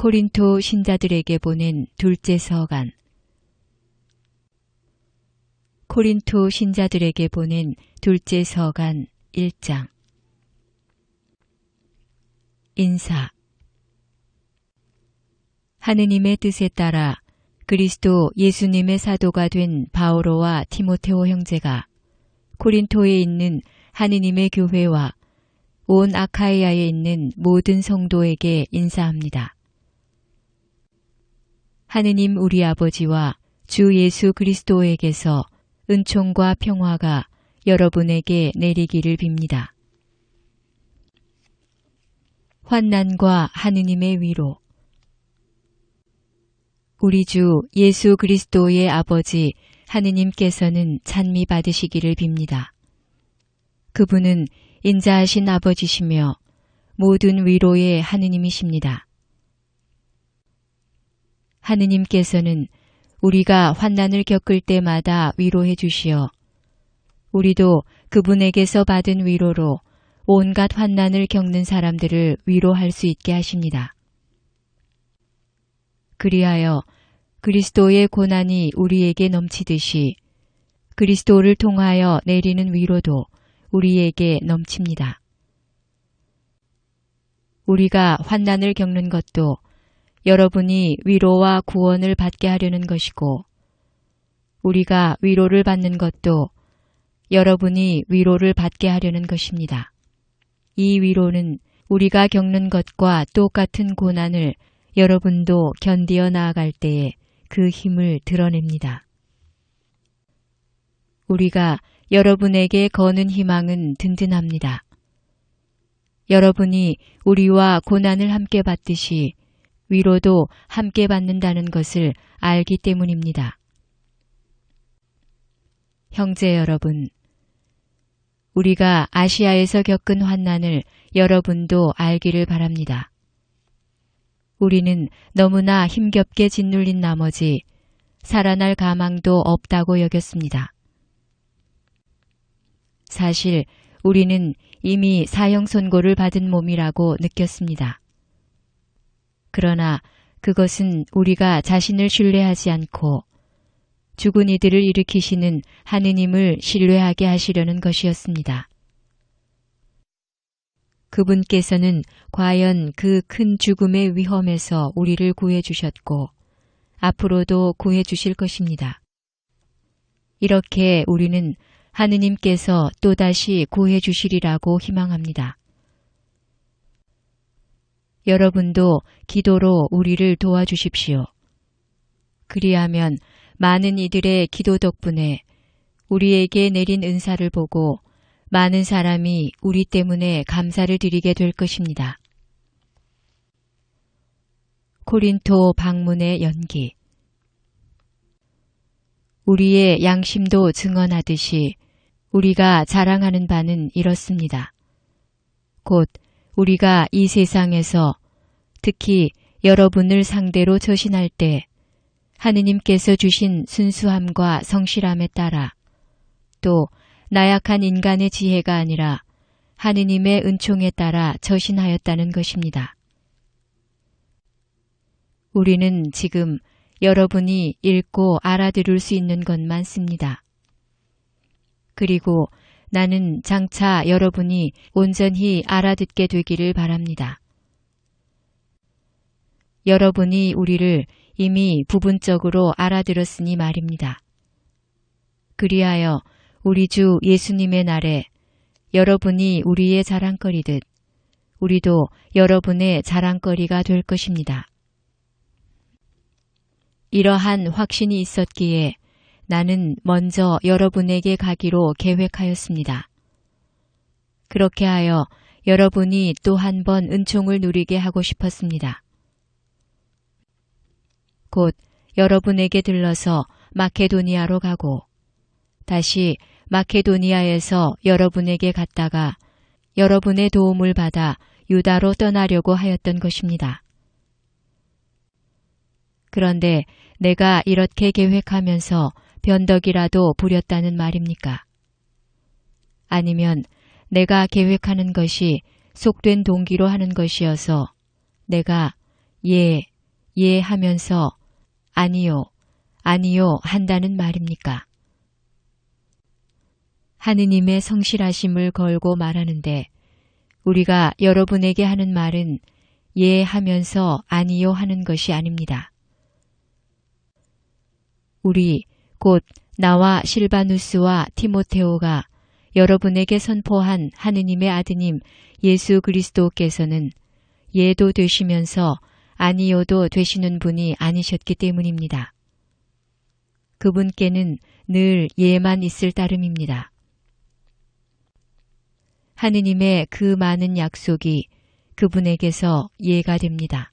코린토 신자들에게 보낸 둘째 서간. 코린토 신자들에게 보낸 둘째 서간 1장. 인사. 하느님의 뜻에 따라 그리스도 예수님의 사도가 된 바오로와 티모테오 형제가 코린토에 있는 하느님의 교회와 온 아카이아에 있는 모든 성도에게 인사합니다. 하느님 우리 아버지와 주 예수 그리스도에게서 은총과 평화가 여러분에게 내리기를 빕니다. 환난과 하느님의 위로 우리 주 예수 그리스도의 아버지 하느님께서는 찬미 받으시기를 빕니다. 그분은 인자하신 아버지시며 모든 위로의 하느님이십니다. 하느님께서는 우리가 환난을 겪을 때마다 위로해 주시어 우리도 그분에게서 받은 위로로 온갖 환난을 겪는 사람들을 위로할 수 있게 하십니다. 그리하여 그리스도의 고난이 우리에게 넘치듯이 그리스도를 통하여 내리는 위로도 우리에게 넘칩니다. 우리가 환난을 겪는 것도 여러분이 위로와 구원을 받게 하려는 것이고 우리가 위로를 받는 것도 여러분이 위로를 받게 하려는 것입니다. 이 위로는 우리가 겪는 것과 똑같은 고난을 여러분도 견디어 나아갈 때에 그 힘을 드러냅니다. 우리가 여러분에게 거는 희망은 든든합니다. 여러분이 우리와 고난을 함께 받듯이 위로도 함께 받는다는 것을 알기 때문입니다. 형제 여러분, 우리가 아시아에서 겪은 환난을 여러분도 알기를 바랍니다. 우리는 너무나 힘겹게 짓눌린 나머지 살아날 가망도 없다고 여겼습니다. 사실 우리는 이미 사형 선고를 받은 몸이라고 느꼈습니다. 그러나 그것은 우리가 자신을 신뢰하지 않고 죽은 이들을 일으키시는 하느님을 신뢰하게 하시려는 것이었습니다. 그분께서는 과연 그 큰 죽음의 위험에서 우리를 구해 주셨고 앞으로도 구해 주실 것입니다. 이렇게 우리는 하느님께서 또다시 구해 주시리라고 희망합니다. 여러분도 기도로 우리를 도와주십시오. 그리하면 많은 이들의 기도 덕분에 우리에게 내린 은사를 보고 많은 사람이 우리 때문에 감사를 드리게 될 것입니다. 코린토 방문의 연기 우리의 양심도 증언하듯이 우리가 자랑하는 바는 이렇습니다. 곧 우리가 이 세상에서 특히 여러분을 상대로 처신할 때 하느님께서 주신 순수함과 성실함에 따라 또 나약한 인간의 지혜가 아니라 하느님의 은총에 따라 처신하였다는 것입니다. 우리는 지금 여러분이 읽고 알아들을 수 있는 것만 씁니다. 그리고 나는 장차 여러분이 온전히 알아듣게 되기를 바랍니다. 여러분이 우리를 이미 부분적으로 알아들었으니 말입니다. 그리하여 우리 주 예수님의 날에 여러분이 우리의 자랑거리듯 우리도 여러분의 자랑거리가 될 것입니다. 이러한 확신이 있었기에 나는 먼저 여러분에게 가기로 계획하였습니다. 그렇게 하여 여러분이 또 한 번 은총을 누리게 하고 싶었습니다. 곧 여러분에게 들러서 마케도니아로 가고 다시 마케도니아에서 여러분에게 갔다가 여러분의 도움을 받아 유다로 떠나려고 하였던 것입니다. 그런데 내가 이렇게 계획하면서 변덕이라도 부렸다는 말입니까? 아니면 내가 계획하는 것이 속된 동기로 하는 것이어서 내가 예, 예 하면서 아니요, 아니요 한다는 말입니까? 하느님의 성실하심을 걸고 말하는데 우리가 여러분에게 하는 말은 예 하면서 아니요 하는 것이 아닙니다. 우리 곧 나와 실바누스와 티모테오가 여러분에게 선포한 하느님의 아드님 예수 그리스도께서는 예도 되시면서 아니요도 되시는 분이 아니셨기 때문입니다. 그분께는 늘 예만 있을 따름입니다. 하느님의 그 많은 약속이 그분에게서 예가 됩니다.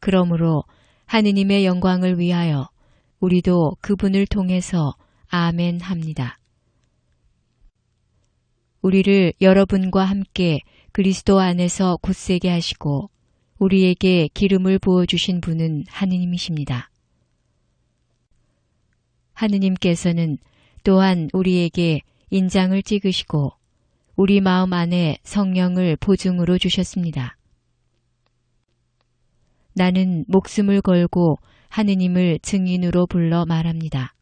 그러므로 하느님의 영광을 위하여 우리도 그분을 통해서 아멘 합니다. 우리를 여러분과 함께 그리스도 안에서 굳세게 하시고 우리에게 기름을 부어주신 분은 하느님이십니다. 하느님께서는 또한 우리에게 인장을 찍으시고 우리 마음 안에 성령을 보증으로 주셨습니다. 나는 목숨을 걸고 하느님을 증인으로 불러 말합니다.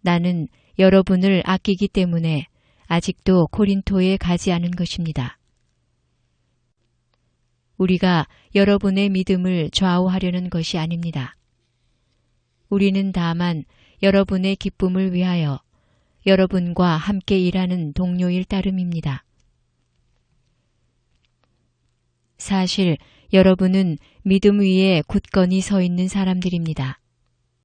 나는 여러분을 아끼기 때문에 아직도 코린토에 가지 않은 것입니다. 우리가 여러분의 믿음을 좌우하려는 것이 아닙니다. 우리는 다만 여러분의 기쁨을 위하여 여러분과 함께 일하는 동료일 따름입니다. 사실 여러분은 믿음 위에 굳건히 서 있는 사람들입니다.